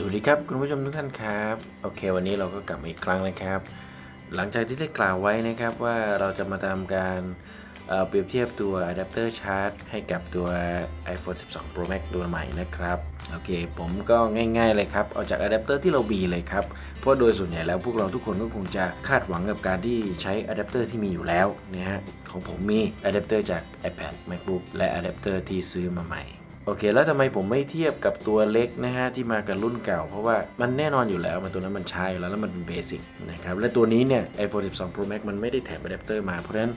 สวัสดีครับคุณผู้ชมทุกท่านครับ โอเค วันนี้เราก็กลับมาอีกครั้งนะครับ หลังจากที่ได้กล่าวไว้นะครับว่าเราจะมาทำการเเปรียบเทียบตัวอะแดปเตอร์ชาร์จให้กับตัว iPhone 12 Pro Max ตัวใหม่นะครับ โอเค ผมก็ง่ายๆเลยครับ เอาจากอะแดปเตอร์ที่เรามีเลยครับ เพราะโดยส่วนใหญ่แล้วพวกเราทุกคนก็คงจะคาดหวังกับการที่ใช้อะแดปเตอร์ที่มีอยู่แล้วนะฮะของผมมีอะแดปเตอร์จาก iPad MacBook และอะแดปเตอร์ที่ซื้อมาใหม่ โอเค แล้วทำไมผมไม่เทียบกับตัวเล็กนะฮะที่มากับรุ่นเก่า เพราะว่ามันแน่นอนอยู่แล้วมันตัวนั้นมันใช้อยู่แล้วแล้วมันเป็นเบสิกนะครับและตัวนี้เนี่ย iPhone 12 Pro Max มันไม่ได้แถมอะแดปเตอร์มาเพราะฉะนั้น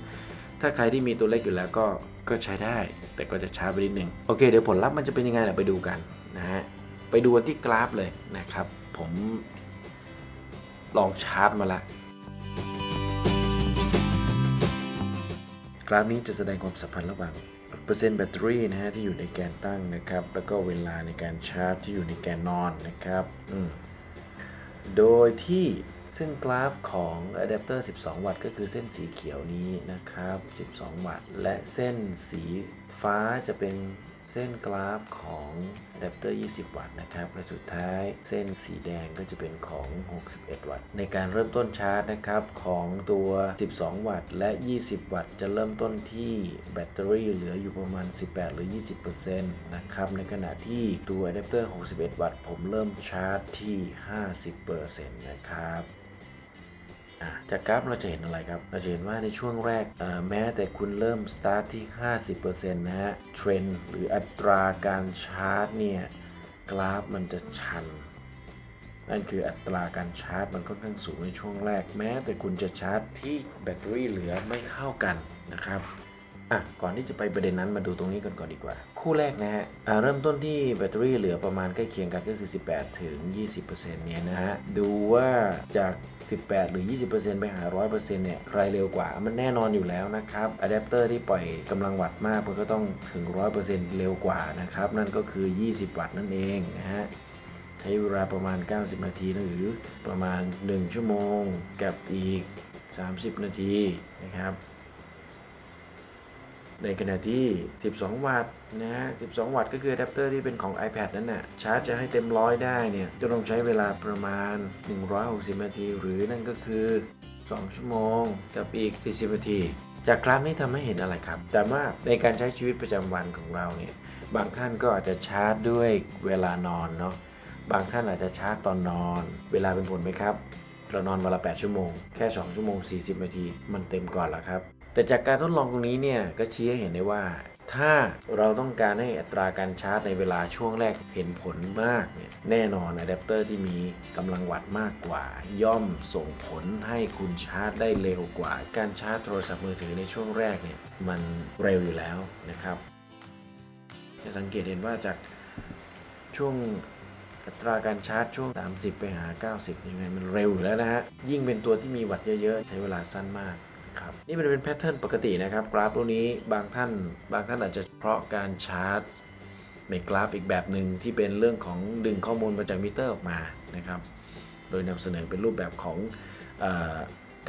ถ้าใครที่มีตัวเล็กอยู่แล้วก็ก็ใช้ได้ แต่ก็จะช้าไปนิดนึงโอเค เดี๋ยวผลลัพธ์มันจะเป็นยังไงเดี๋ยวไปดูกันนะฮะไปดูที่กราฟเลยนะครับ ผมลองชาร์จมาละ ราฟนี้จะแสดงความสัมพันธ์ระหว่างเปอร์เซ็นต์แบตเตอรี่นะฮะที่อยู่ในแกนตั้งนะครับ แล้วก็เวลาในการชาร์จที่อยู่ในแกนนอนนะครับอืโดยที่เส้นกราฟของอะแดปเตอร์ 12 วัตต์ก็คือเส้นสีเขียวนี้นะครับ 12 วัตต์ และเส้นสีฟ้าจะเป็น เส้นกราฟของอะแดปเตอร์ 20 วัตต์นะครับและสุดท้ายเส้นสีแดงก็จะเป็นของ 61 วัตต์ ในการเริ่มต้นชาร์จนะครับของตัว 12 วัตต์และ 20 วัตต์ จะเริ่มต้นที่แบตเตอรี่เหลืออยู่ประมาณ 18 หรือ 20%นะครับ ในขณะที่ตัวอะแดปเตอร์ 61 วัตต์ ผมเริ่มชาร์จที่ 50%นะครับ จากกราฟเราจะเห็นอะไรครับ เราจะเห็นว่าในช่วงแรกแม้แต่คุณเริ่มสตาร์ทที่ 50%นะฮะเทรนหรืออัตราการชาร์จเนี่ยกราฟมันจะชัน นั่นคืออัตราการชาร์จมันค่อนข้างสูงในช่วงแรก แม้แต่คุณจะชาร์จที่แบตเตอรี่เหลือไม่เท่ากันนะครับ อะก่อนที่จะไปประเด็นนั้นมาดูตรงนี้กันก่อนดีกว่า คู่แรกนะฮะเริ่มต้นที่แบตเตอรี่เหลือประมาณใกล้เคียงกันก็คือ 18 ถึง 20%เนี่ยนะฮะ ดูว่าจาก 18 หรือ 20%ไปหา 100%เนี่ย ใครเร็วกว่ามันแน่นอนอยู่แล้วนะครับอะแดปเตอร์ที่ปล่อยกำลังวัตต์มากมันก็ต้องถึง 100%เร็วกว่านะครับ นั่นก็คือ 20 วัตต์นั่นเองนะฮะใช้เวลาประมาณ 90 นาทีหรือประมาณ 1 ชั่วโมงกับอีก 30 นาทีนะครับ ในขณะที่ 12 วัตต์นะฮะ 12 วัตต์ก็คืออะแดปเตอร์ที่เป็นของ iPad นั่นน่ะชาร์จจะให้เต็มร้อยได้เนี่ย จะต้องใช้เวลาประมาณ 160 นาที หรือนั่นก็คือ 2 ชั่วโมงกับอีก 40 นาที จากกราฟนี้ทำให้เห็นอะไรครับ แต่ว่าในการใช้ชีวิตประจำวันของเราเนี่ย บางท่านก็อาจจะชาร์จด้วยเวลานอนเนาะ บางท่านอาจจะชาร์จตอนนอน เวลาเป็นผลไหมครับ เรานอนวันละ 8 ชั่วโมง แค่ 2 ชั่วโมง 40 นาที มันเต็มก่อนแล้วครับ แต่จากการทดลองตรงนี้เนี่ยก็ชี้ให้เห็นได้ว่า ถ้าเราต้องการให้อัตราการชาร์จในเวลาช่วงแรกเห็นผลมากเนี่ยแน่นอนอะแดปเตอร์ที่มีกำลังวัตต์มากกว่า ย่อมส่งผลให้คุณชาร์จได้เร็วกว่า การชาร์จโทรศัพท์มือถือในช่วงแรกเนี่ยมันเร็วอยู่แล้วนะครับจะสังเกตเห็นว่าจากช่วงอัตราการชาร์จช่วง 30 ไปหา 90 ยังไงมันเร็วอยู่แล้วนะฮะ ยิ่งเป็นตัวที่มีวัตต์เยอะ ๆ ใช้เวลาสั้นมาก นี่มันเป็นแพทเทิร์นปกตินะครับ กราฟตัวนี้บางท่าน บางท่านอาจจะเพราะการชาร์จในกราฟอีกแบบหนึ่งที่เป็นเรื่องของดึงข้อมูลมาจากมิเตอร์ออกมานะครับ โดยนำเสนอเป็นรูปแบบของออ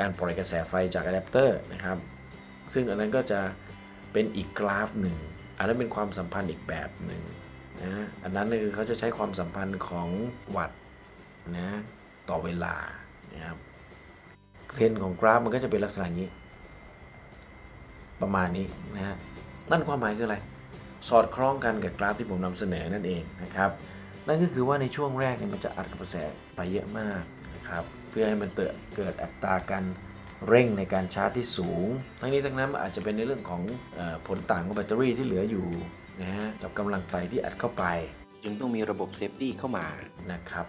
การปล่อยกระแสไฟจากอะแดปเตอร์นะครับ ซึ่งอันนั้นก็จะเป็นอีกกราฟหนึ่ง อันนั้นเป็นความสัมพันธ์อีกแบบหนึ่งนะ อันนั้นคือเขาจะใช้ความสัมพันธ์ของวัตนะต่อเวลานะครับเทรนของกราฟมันก็จะเป็นลักษณะนี้ ประมาณนี้นะฮะนั่นความหมายคืออะไร สอดคล้องกันกับกราฟที่ผมนำเสนอนั่นเองนะครับ นั่นก็คือว่าในช่วงแรกเนี่ยมันจะอัดกระแสไปเยอะมากนะครับเพื่อให้มันเกิดเกิดอัตราการเร่งในการชาร์จที่สูง ทั้งนี้ทั้งนั้นอาจจะเป็นในเรื่องของออผลต่างของแบตเตอรี่ที่เหลืออยู่นะฮะกับกำลังไฟที่อัดเข้าไป จึงต้องมีระบบเซฟตี้เข้ามานะครับ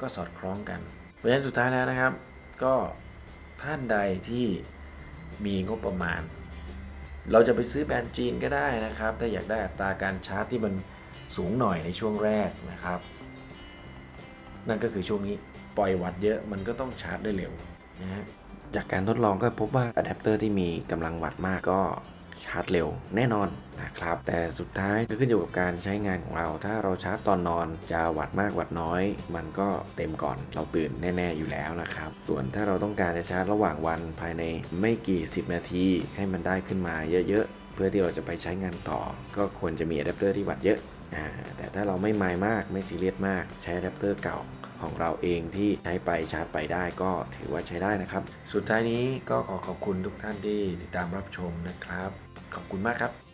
ก็สอดคล้องกันเพราะฉะนั้นสุดท้ายแล้วนะครับ ก็ท่านใดที่มีงบประมาณ เราจะไปซื้อแบรนด์จีนก็ได้นะครับถ้าอยากได้อัตราการชาร์จที่มันสูงหน่อยในช่วงแรกนะครับ นั่นก็คือช่วงนี้ปล่อยวัตต์เยอะมันก็ต้องชาร์จได้เร็วนะฮะจากการทดลองก็พบว่าอะแดปเตอร์ที่มีกำลังวัตต์มากก็ ชาร์จเร็วแน่นอนนะครับ แต่สุดท้ายก็ขึ้นอยู่กับการใช้งานของเรา ถ้าเราชาร์จตอนนอนจะวัดมากวัดน้อย มันก็เต็มก่อนเราตื่นแน่ ๆอยู่แล้วนะครับ ส่วนถ้าเราต้องการจะชาร์จระหว่างวันภายในไม่กี่ 10 นาที ให้มันได้ขึ้นมาเยอะๆ เพื่อที่เราจะไปใช้งานต่อ ก็ควรจะมีอะแดปเตอร์ที่วัดเยอะแต่ถ้าเราไม่มายมากไม่ซีเรียสมาก ใช้อะแดปเตอร์เก่าของเราเองที่ใช้ไปชาร์จไปได้ก็ถือว่าใช้ได้นะครับ สุดท้ายนี้ก็ขอขอบคุณทุกท่านที่ติดตามรับชมนะครับ ขอบคุณมากครับ